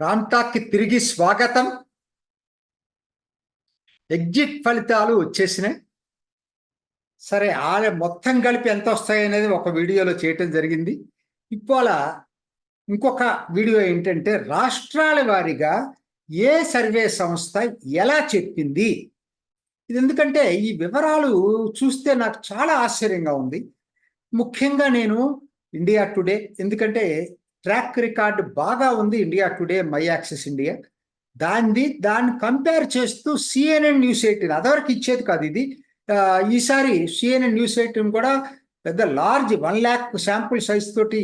రాంటాక్కి తిరిగి స్వాగతం. ఎగ్జిట్ ఫలితాలు వచ్చేసినాయి. సరే ఆల మొత్తం కలిపి ఎంత వస్తాయి అనేది ఒక వీడియోలో చేయటం జరిగింది. ఇవాళ ఇంకొక వీడియో ఏంటంటే రాష్ట్రాల వారీగా ఏ సర్వే సంస్థ ఎలా చెప్పింది? ఇది ఎందుకంటే ఈ వివరాలు చూస్తే నాకు చాలా ఆశ్చర్యంగా ఉంది. ముఖ్యంగా నేను ఇండియా టుడే ఎందుకంటే ట్రాక్ రికార్డ్ బాగా ఉంది India Today My Axis India. దాన్ని దాన్ని కంపేర్ చేస్తూ సిఎన్ఎన్ న్యూస్ ఎయిటీన్ అదవరకు ఇచ్చేది కాదు ఇది. ఈసారి సిఎన్ఎన్ న్యూస్ ఎయిటీన్ కూడా పెద్ద large one lakh sample size తోటి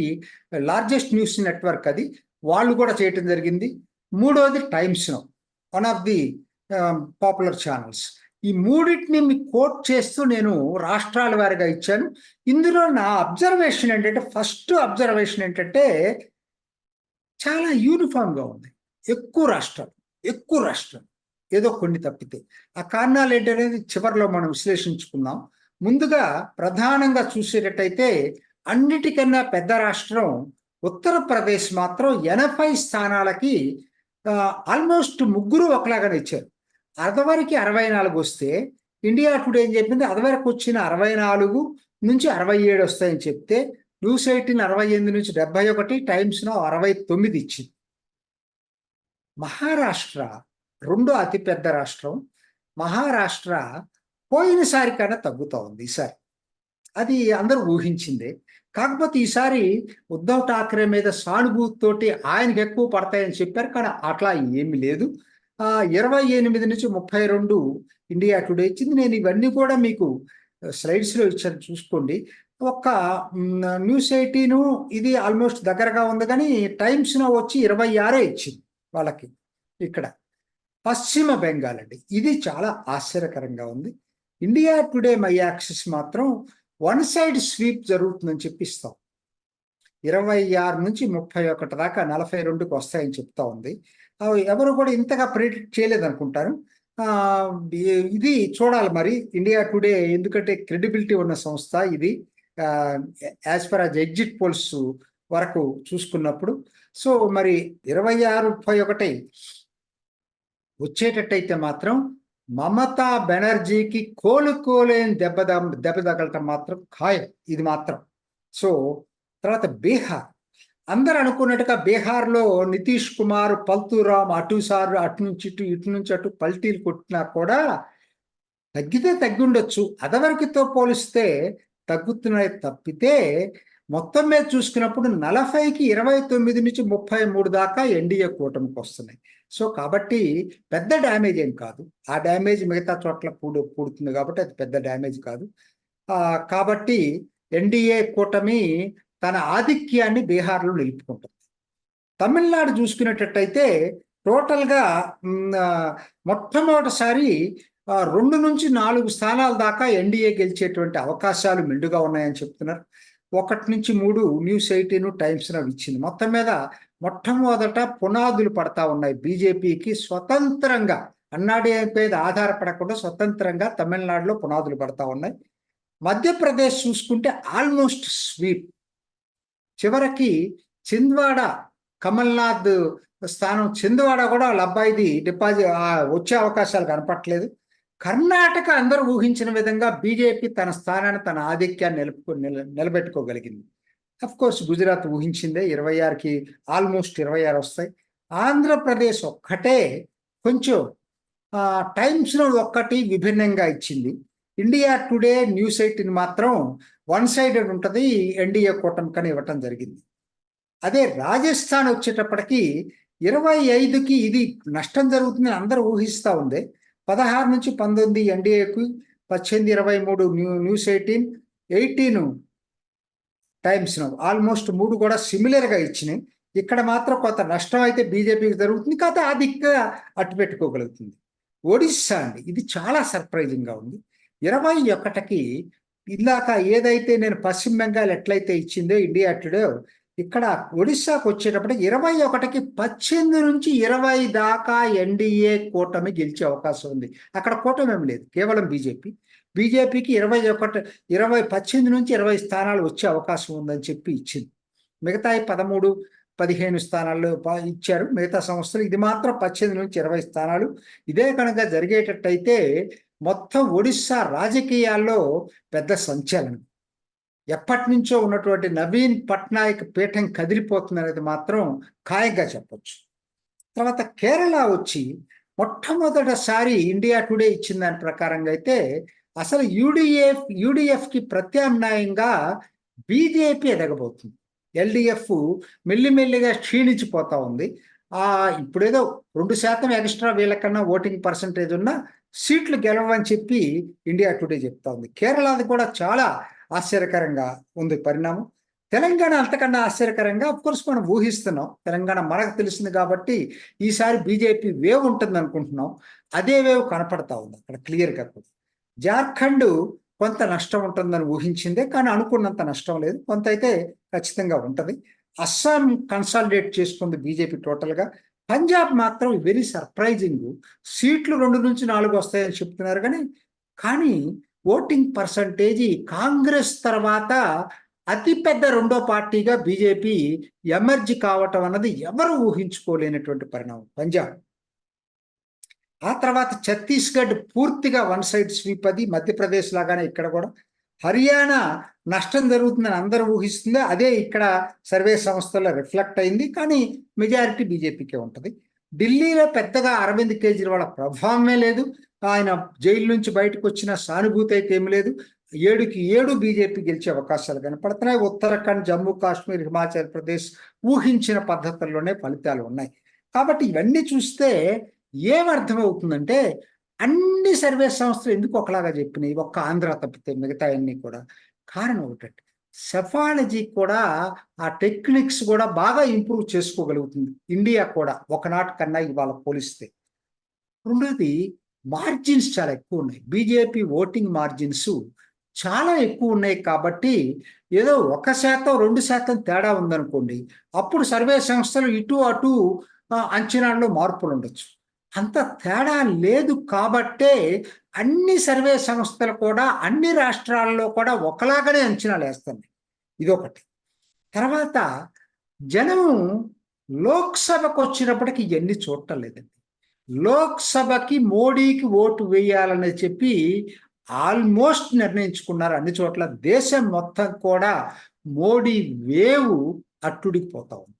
లార్జెస్ట్ న్యూస్ నెట్వర్క్ అది. వాళ్ళు కూడా చేయటం జరిగింది. మూడోది Times Now one of the popular channels. ఈ మూడింటిని మీకు కోట్ చేస్తూ నేను రాష్ట్రాల వారిగా ఇచ్చాను. ఇందులో నా అబ్జర్వేషన్ ఏంటంటే ఫస్ట్ అబ్జర్వేషన్ ఏంటంటే చాలా యూనిఫామ్గా ఉంది. ఎక్కువ రాష్ట్రాలు ఎక్కువ రాష్ట్రాలు ఏదో కొన్ని తప్పితే. ఆ కారణాలు ఏంటనేది చివరిలో మనం విశ్లేషించుకుందాం. ముందుగా ప్రధానంగా చూసేటట్టయితే అన్నిటికన్నా పెద్ద రాష్ట్రం ఉత్తరప్రదేశ్ మాత్రం ఎనభై స్థానాలకి ఆల్మోస్ట్ ముగ్గురు ఒకలాగానే ఇచ్చారు. అర్ధవరకు అరవై నాలుగు వస్తే ఇండియా టుడే ఏం చెప్పింది? అర్ధవరకు వచ్చిన అరవై నాలుగు నుంచి అరవై ఏడు వస్తాయని చెప్తే న్యూస్ ఎయిటీన్ అరవై ఎనిమిది నుంచి డెబ్బై ఒకటి టైమ్స్లో అరవై తొమ్మిది ఇచ్చింది. మహారాష్ట్ర రెండో అతిపెద్ద రాష్ట్రం. మహారాష్ట్ర పోయినసారి కన్నా తగ్గుతూ ఉంది ఈసారి. అది అందరూ ఊహించిందే. కాకపోతే ఈసారి ఉద్ధవ్ ఠాక్రే మీద సానుభూతితోటి ఆయనకు ఎక్కువ పడతాయని చెప్పారు కానీ అట్లా ఏమీ లేదు. ఇరవై ఎనిమిది నుంచి ముప్పై రెండు ఇండియా టుడే ఇచ్చింది. నేను ఇవన్నీ కూడా మీకు స్లైడ్స్లో ఇచ్చాను. చూసుకోండి. ఒక్క న్యూస్ ఎయిటీను ఇది ఆల్మోస్ట్ దగ్గరగా ఉంది కానీ టైమ్స్ను వచ్చి ఇరవై ఆరే ఇచ్చింది వాళ్ళకి ఇక్కడ. పశ్చిమ బెంగాల్ అండి. ఇది చాలా ఆశ్చర్యకరంగా ఉంది. ఇండియా టుడే మై యాక్సిస్ మాత్రం వన్ సైడ్ స్వీప్ జరుగుతుందని చెప్పిస్తాం. ఇరవై ఆరు నుంచి ముప్పై ఒకటి దాకా నలభై రెండుకి వస్తాయని చెప్తా ఉంది. అవి ఎవరు కూడా ఇంతగా ప్రిడిక్ట్ చేయలేదు అనుకుంటాను ఇది చూడాలి మరి. ఇండియా టుడే ఎందుకంటే క్రెడిబిలిటీ ఉన్న సంస్థ ఇది. As per as exit polls వరకు చూసుకున్నప్పుడు. సో మరి ఇరవై ఆరు ముప్పై ఒకటి వచ్చేటట్టయితే మాత్రం మమతా బెనర్జీకి కోలుకోలేని దెబ్బ దెబ్బ తగలటం మాత్రం ఖాయం. ఇది మాత్రం. సో తర్వాత బీహార్. అందరు అనుకున్నట్టుగా బీహార్లో నితీష్ కుమార్ పల్తూరామ్ అటు సారు అటు నుంచి ఇటు ఇటు నుంచి అటు పల్టీలు కొట్టినా కూడా తగ్గితే తగ్గిండొచ్చు. అదవరకుతో పోలిస్తే తగ్గుతున్నాయి తప్పితే మొత్తం మీద చూసుకున్నప్పుడు నలభైకి ఇరవై తొమ్మిది నుంచి ముప్పై మూడు దాకా ఎన్డీఏ కూటమికి వస్తున్నాయి. సో కాబట్టి పెద్ద డ్యామేజ్ ఏం కాదు. ఆ డ్యామేజ్ మిగతా చోట్ల పూడు పూడుతుంది కాబట్టి అది పెద్ద డ్యామేజ్ కాదు. కాబట్టి ఎన్డీఏ కూటమి తన ఆధిక్యాన్ని బీహార్లో నిలుపుకుంటుంది. తమిళనాడు చూసుకునేటట్టయితే టోటల్గా మొట్టమొదటిసారి రెండు నుంచి నాలుగు స్థానాల దాకా ఎన్డీఏ గెలిచేటువంటి అవకాశాలు మెండుగా ఉన్నాయని చెప్తున్నారు. ఒకటి నుంచి మూడు న్యూస్ ఎయిటీన్ టైమ్స్ అవి ఇచ్చింది. మొత్తం మీద మొట్టమొదట పునాదులు పడతా ఉన్నాయి బీజేపీకి. స్వతంత్రంగా అన్నాడే మీద ఆధారపడకుండా స్వతంత్రంగా తమిళనాడులో పునాదులు పడతా ఉన్నాయి. మధ్యప్రదేశ్ చూసుకుంటే ఆల్మోస్ట్ స్వీప్. చివరికి చింద్వాడ కమల్నాథ్ స్థానం. చింద్వాడ కూడా వాళ్ళ అబ్బాయిది డిపాజిట్ వచ్చే అవకాశాలు కనపట్లేదు కర్ణాటక అందరూ ఊహించిన విధంగా బీజేపీ తన స్థానాన్ని తన ఆధిక్యాన్ని నిలుపుకో నిల నిలబెట్టుకోగలిగింది. అఫ్ కోర్స్ గుజరాత్ ఊహించిందే. ఇరవై ఆరుకి ఆల్మోస్ట్ ఇరవై ఆరు వస్తాయి. ఆంధ్రప్రదేశ్ ఒక్కటే కొంచెం టైమ్స్లో ఒక్కటి విభిన్నంగా ఇచ్చింది. ఇండియా టుడే న్యూస్ ఎయిటీన్ మాత్రం వన్ సైడెడ్ ఉంటుంది ఎన్డీఏ కూటమి కని ఇవ్వటం జరిగింది. అదే రాజస్థాన్ వచ్చేటప్పటికి ఇరవై ఐదుకి ఇది నష్టం జరుగుతుందని అందరూ ఊహిస్తూ ఉంది పదహారు నుంచి పంతొమ్మిది ఎన్డీఏకు పద్దెనిమిది ఇరవై మూడు new news eighteen eighteen Times almost మూడు కూడా సిమిలర్గా ఇచ్చినాయి. ఇక్కడ మాత్రం కొంత నష్టం అయితే బీజేపీకి జరుగుతుంది కాకపోతే ఆధిక్యంగా అట్టు పెట్టుకోగలుగుతుంది. ఒడిస్సా అండి ఇది చాలా సర్ప్రైజింగ్గా ఉంది. ఇరవై ఒకటికి ఇందాక ఏదైతే నేను పశ్చిమ బెంగాల్ ఎట్లయితే ఇచ్చిందో ఇండియా టుడే ఇక్కడ ఒడిస్సాకు వచ్చేటప్పుడు ఇరవై ఒకటికి పద్దెనిమిది నుంచి ఇరవై దాకా ఎన్డీఏ కూటమి గెలిచే అవకాశం ఉంది. అక్కడ కూటమి ఏం లేదు కేవలం బీజేపీ బీజేపీకి ఇరవై ఒకటి ఇరవై పద్దెనిమిది నుంచి ఇరవై స్థానాలు వచ్చే అవకాశం ఉందని చెప్పి ఇచ్చింది. మిగతాయి పదమూడు పదిహేను స్థానాల్లో ప- ఇచ్చారు. మిగతా సంస్థలు ఇది మాత్రం పద్దెనిమిది నుంచి ఇరవై స్థానాలు. ఇదే కనుక జరిగేటట్టయితే మొత్తం ఒడిస్సా రాజకీయాల్లో పెద్ద సంచలనం. ఎప్పటి నుంచో ఉన్నటువంటి నవీన్ పట్నాయక్ పీఠం కదిలిపోతుంది అనేది మాత్రం ఖాయంగా చెప్పొచ్చు. తర్వాత కేరళ వచ్చి మొట్టమొదటిసారి ఇండియా టుడే ఇచ్చిన దాని ప్రకారంగా అయితే అసలు యూడిఎఫ్ యూడిఎఫ్కి ప్రత్యామ్నాయంగా బీజేపీ ఎదగబోతుంది. ఎల్డిఎఫ్ మెల్లిమెల్లిగా క్షీణించిపోతా ఉంది. ఇప్పుడేదో రెండు శాతం ఎక్స్ట్రా వీళ్ళకన్నా ఓటింగ్ పర్సంటేజ్ ఉన్న సీట్లు గెలవని చెప్పి ఇండియా టుడే చెప్తా ఉంది కేరళది కూడా చాలా ఆశ్చర్యకరంగా ఉంది పరిణామం. తెలంగాణ అంతకన్నా ఆశ్చర్యకరంగా కోర్స్ మనం ఊహిస్తున్నాం. తెలంగాణ మనకు తెలిసింది కాబట్టి ఈసారి బీజేపీ వేవ్ ఉంటుంది అనుకుంటున్నాం. అదే వేవ్ కనపడతా ఉంది అక్కడ క్లియర్గా కూడా. జార్ఖండ్ కొంత నష్టం ఉంటుందని ఊహించిందే కానీ అనుకున్నంత నష్టం లేదు. కొంత అయితే ఖచ్చితంగా ఉంటుంది. అస్సాం కన్సాలిడేట్ చేసుకుంది బీజేపీ టోటల్గా పంజాబ్ మాత్రం వెరీ సర్ప్రైజింగ్. సీట్లు రెండు నుంచి నాలుగు వస్తాయని చెప్తున్నారు కానీ కానీ ఓటింగ్ పర్సంటేజీ కాంగ్రెస్ తర్వాత అతిపెద్ద రెండో పార్టీగా బీజేపీ ఎమర్జీ కావటం అన్నది ఎవరు ఊహించుకోలేనటువంటి పరిణామం పంజాబ్. ఆ తర్వాత ఛత్తీస్గఢ్ పూర్తిగా వన్ సైడ్ స్వీప్ అది మధ్యప్రదేశ్ లాగానే ఇక్కడ కూడా. హర్యానా నష్టం జరుగుతుందని అందరూ ఊహిస్తుంది? అదే ఇక్కడ సర్వే సంస్థల్లో రిఫ్లెక్ట్ అయింది. కానీ మెజారిటీ బీజేపీకే ఉంటుంది. ఢిల్లీలో పెద్దగా అరవింద్ కేజ్రీవాల్ ప్రభావమే లేదు. ఆయన జైలు నుంచి బయటకు వచ్చిన సానుభూతి అయితే ఏమి లేదు. ఏడుకి ఏడు బీజేపీ గెలిచే అవకాశాలు కనపడుతున్నాయి. ఉత్తరాఖండ్ జమ్మూ కాశ్మీర్ హిమాచల్ ప్రదేశ్ ఊహించిన పద్ధతుల్లోనే ఫలితాలు ఉన్నాయి. కాబట్టి ఇవన్నీ చూస్తే ఏమర్థమవుతుందంటే అన్ని సర్వే సంస్థలు ఎందుకు ఒకలాగా చెప్పినాయి? ఒక్క ఆంధ్ర తప్పితే మిగతా అన్ని కూడా. కారణం ఒకటండి. సెఫాలజీ కూడా ఆ టెక్నిక్స్ కూడా బాగా ఇంప్రూవ్ చేసుకోగలుగుతుంది. ఇండియా కూడా ఒకనాటి కన్నా ఇవాళ పోలిస్తే. రెండోది మార్జిన్స్ చాలా ఎక్కువ ఉన్నాయి. బీజేపీ ఓటింగ్ మార్జిన్స్ చాలా ఎక్కువ ఉన్నాయి కాబట్టి ఏదో ఒక శాతం రెండు శాతం తేడా ఉందనుకోండి అప్పుడు సర్వే సంస్థలు ఇటు అటు అంచనాల్లో మార్పులు ఉండొచ్చు అంత తేడా లేదు కాబట్టే అన్ని సర్వే సంస్థలు కూడా అన్ని రాష్ట్రాల్లో కూడా ఒకలాగానే అంచనాలు వేస్తుంది ఇదొకటి. తర్వాత జనము లోక్సభకు వచ్చినప్పటికి ఇవన్నీ చూడటం లేదండి. లోక్సభకి మోడీకి ఓటు వేయాలని చెప్పి ఆల్మోస్ట్ నిర్ణయించుకున్నారు అన్ని చోట్ల. దేశం మొత్తం కూడా మోడీ వేవు అట్టుడికి పోతా ఉంది.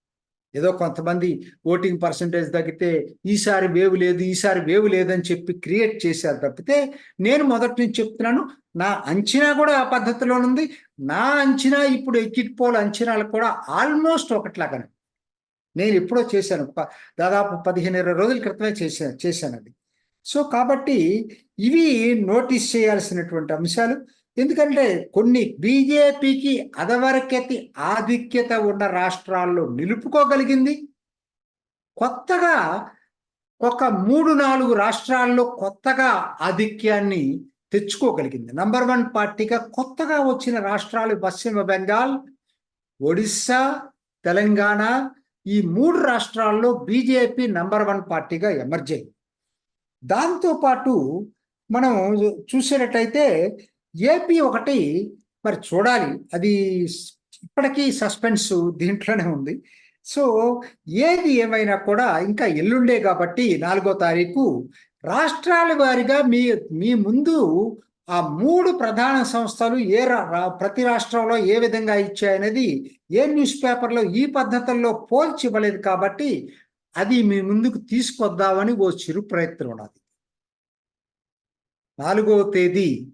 ఏదో కొంతమంది ఓటింగ్ పర్సంటేజ్ తగ్గితే ఈసారి వేవ్ లేదు ఈసారి వేవ్ లేదని చెప్పి క్రియేట్ చేశారు తప్పితే నేను మొదటి నుంచి చెప్తున్నాను నా అంచనా కూడా ఆ పద్ధతిలో ఉంది. నా అంచనా ఇప్పుడు ఎక్కిటిపోల పోల్ అంచనాలు కూడా ఆల్మోస్ట్ ఒకట్లాగానే. నేను ఎప్పుడో చేశాను ప- దాదాపు పదిహేను ఇరవై రోజుల క్రితమే చేశాను చేశాను అది. సో కాబట్టి ఇవి నోటీస్ చేయాల్సినటువంటి అంశాలు. ఎందుకంటే కొన్ని బీజేపీకి అదవరకెతి ఆధిక్యత ఉన్న రాష్ట్రాల్లో నిలుపుకోగలిగింది. కొత్తగా ఒక మూడు నాలుగు రాష్ట్రాల్లో కొత్తగా ఆధిక్యాన్ని తెచ్చుకోగలిగింది. నంబర్ వన్ పార్టీగా కొత్తగా వచ్చిన రాష్ట్రాలు పశ్చిమ బెంగాల్ ఒడిస్సా తెలంగాణ ఈ మూడు రాష్ట్రాల్లో బీజేపీ నంబర్ వన్ పార్టీగా ఎమర్జ్ అయింది. దాంతోపాటు మనం చూసేటట్టయితే ఏపీ ఒకటి మరి చూడాలి. అది ఇప్పటికీ సస్పెన్స్ దీంట్లోనే ఉంది. సో ఏది ఏమైనా కూడా ఇంకా ఎల్లుండే కాబట్టి నాలుగో తారీఖు రాష్ట్రాల వారిగా మీ మీ ముందు ఆ మూడు ప్రధాన సంస్థలు ఏ రా- ప్రతి రాష్ట్రంలో ఏ విధంగా ఇచ్చాయనేది ఏ న్యూస్ పేపర్లో ఈ పద్ధతుల్లో పోల్చి ఇవ్వలేదు కాబట్టి అది మీ ముందుకు తీసుకొద్దామని ఓ చిరు ప్రయత్నం ఉన్నది. నాలుగవ తేదీ